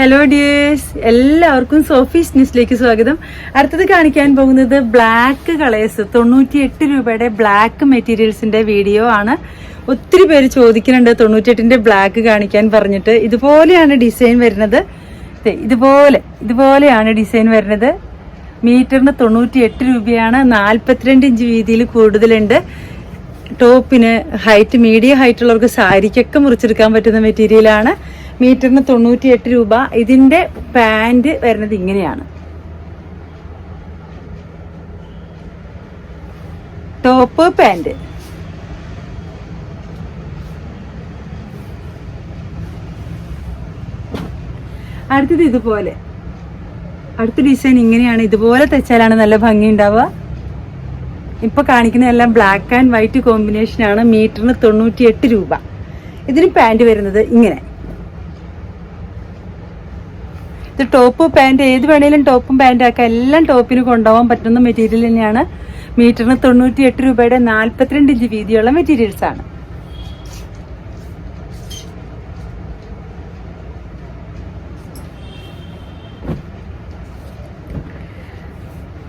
Hello dears എല്ലാവർക്കും Sophie's ന്യൂസിലേക്ക് സ്വാഗതം. അടുത്തത് കാണിക്കാൻ പോകുന്നത് ബ്ലാക്ക് കളേഴ്സ്. തൊണ്ണൂറ്റി എട്ട് രൂപയുടെ ബ്ലാക്ക് മെറ്റീരിയൽസിന്റെ വീഡിയോ ആണ്. ഒത്തിരി പേര് ചോദിക്കുന്നുണ്ട് തൊണ്ണൂറ്റിയെട്ടിന്റെ ബ്ലാക്ക് കാണിക്കാൻ പറഞ്ഞിട്ട്. ഇതുപോലെയാണ് ഡിസൈൻ വരുന്നത്. ഇതുപോലെ ഇതുപോലെയാണ് ഡിസൈൻ വരുന്നത്. മീറ്ററിന് തൊണ്ണൂറ്റി എട്ട് രൂപയാണ്. നാൽപ്പത്തിരണ്ട് ഇഞ്ച് വീതിയിൽ കൂടുതലുണ്ട്. ടോപ്പിന് ഹൈറ്റ് മീഡിയം ഹൈറ്റ് ഉള്ളവർക്ക് സാരിക്കൊക്കെ മുറിച്ചെടുക്കാൻ പറ്റുന്ന മെറ്റീരിയലാണ് മീറ്ററിന് തൊണ്ണൂറ്റി എട്ട് രൂപ. ഇതിന്റെ പാന്റ് വരുന്നത് ഇങ്ങനെയാണ്. Top pant. അടുത്തത് ഇതുപോലെ. അടുത്ത ഡിസൈൻ ഇങ്ങനെയാണ്. ഇതുപോലെ തെച്ചാലാണ് നല്ല ഭംഗി ഉണ്ടാവുക ഇപ്പൊ കാണിക്കുന്ന എല്ലാം ബ്ലാക്ക് ആൻഡ് വൈറ്റ് കോമ്പിനേഷൻ ആണ് മീറ്ററിന് തൊണ്ണൂറ്റി എട്ട് രൂപ. ഇതിന് പാന്റ് വരുന്നത് ഇങ്ങനെ. ഇത് ടോപ്പ് പാന്റ് ഏത് വേണേലും ടോപ്പും പാന്റ് എല്ലാം ടോപ്പിന് കൊണ്ടുപോകാൻ പറ്റുന്ന മെറ്റീരിയൽ തന്നെയാണ്. മീറ്ററിന് തൊണ്ണൂറ്റി എട്ട് രൂപയുടെ നാൽപ്പത്തിരണ്ട് ഇഞ്ച് വീതിയുള്ള മെറ്റീരിയൽസ് ആണ്.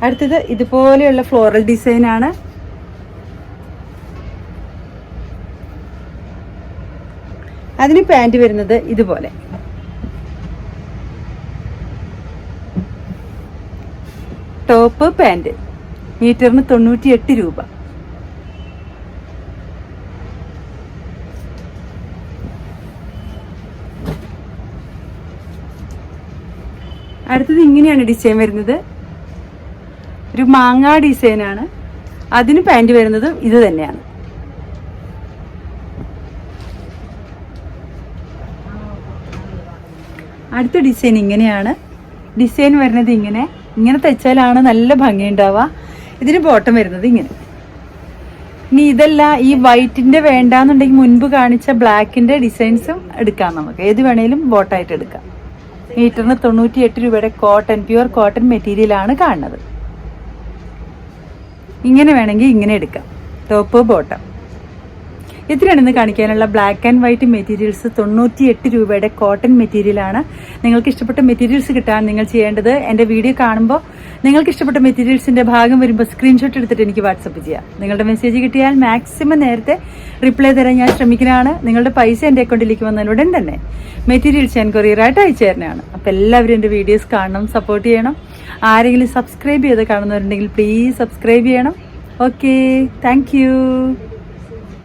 അടുത്തത് ഇതുപോലെയുള്ള ഫ്ലോറൽ ഡിസൈൻ ആണ്. അതിന് പാന്റ് വരുന്നത് ഇതുപോലെ. Top pant. മീറ്ററിന് തൊണ്ണൂറ്റി എട്ട് രൂപ. അടുത്തത് ഇങ്ങനെയാണ് ഡിസൈൻ വരുന്നത്. ഒരു മാങ്ങ ഡിസൈനാണ്. അതിന് പാന്റ് വരുന്നത് ഇത് തന്നെയാണ്. അടുത്ത ഡിസൈൻ ഇങ്ങനെയാണ്. ഡിസൈൻ വരുന്നത് ഇങ്ങനെ. ഇങ്ങനെ തയ്ച്ചാലാണ് നല്ല ഭംഗി ഉണ്ടാവുക ഇതിന് ബോട്ടം വരുന്നത് ഇങ്ങനെ. ഇനി ഇതല്ല ഈ വൈറ്റിന്റെ വേണ്ടാന്നുണ്ടെങ്കിൽ മുൻപ് കാണിച്ച ബ്ലാക്കിന്റെ ഡിസൈൻസും എടുക്കാം നമുക്ക്. ഏത് വേണേലും ബോട്ടായിട്ട് എടുക്കാം. മീറ്ററിന് തൊണ്ണൂറ്റി എട്ട് രൂപയുടെ കോട്ടൺ പ്യുവർ കോട്ടൺ മെറ്റീരിയൽ ആണ് കാണുന്നത്. ഇങ്ങനെ വേണമെങ്കിൽ ഇങ്ങനെ എടുക്കാം. ടോപ്പ് ബോട്ടം ഇത്രയാണ് ഇന്ന് കാണിക്കാനുള്ള ബ്ലാക്ക് ആൻഡ് വൈറ്റ് മെറ്റീരിയൽസ് തൊണ്ണൂറ്റി എട്ട് രൂപയുടെ കോട്ടൺ മെറ്റീരിയലാണ് നിങ്ങൾക്ക് ഇഷ്ടപ്പെട്ട മെറ്റീരിയൽസ് കിട്ടാൻ നിങ്ങൾ ചെയ്യേണ്ടത് എന്റെ വീഡിയോ കാണുമ്പോൾ നിങ്ങൾക്ക് ഇഷ്ടപ്പെട്ട മെറ്റീരിയൽസിന്റെ ഭാഗം വരുമ്പോൾ സ്ക്രീൻഷോട്ട് എടുത്തിട്ട് എനിക്ക് വാട്സപ്പ് ചെയ്യാം. നിങ്ങളുടെ മെസ്സേജ് കിട്ടിയാൽ മാക്സിമം നേരത്തെ റിപ്ലൈ തരാൻ ഞാൻ ശ്രമിക്കുന്നതാണ്. നിങ്ങളുടെ പൈസ എന്റെ അക്കൗണ്ടിലേക്ക് വന്നതിനുടൻ തന്നെ മെറ്റീരിയൽസ് ഞാൻ കൊറിയറായിട്ട് അയച്ചു തരുന്നതാണ്. അപ്പോൾ എല്ലാവരും എന്റെ വീഡിയോസ് കാണണം സപ്പോർട്ട് ചെയ്യണം. ആരെങ്കിലും സബ്സ്ക്രൈബ് ചെയ്ത് കാണുന്നവരുണ്ടെങ്കിൽ പ്ലീസ് സബ്സ്ക്രൈബ് ചെയ്യണം. Okay thank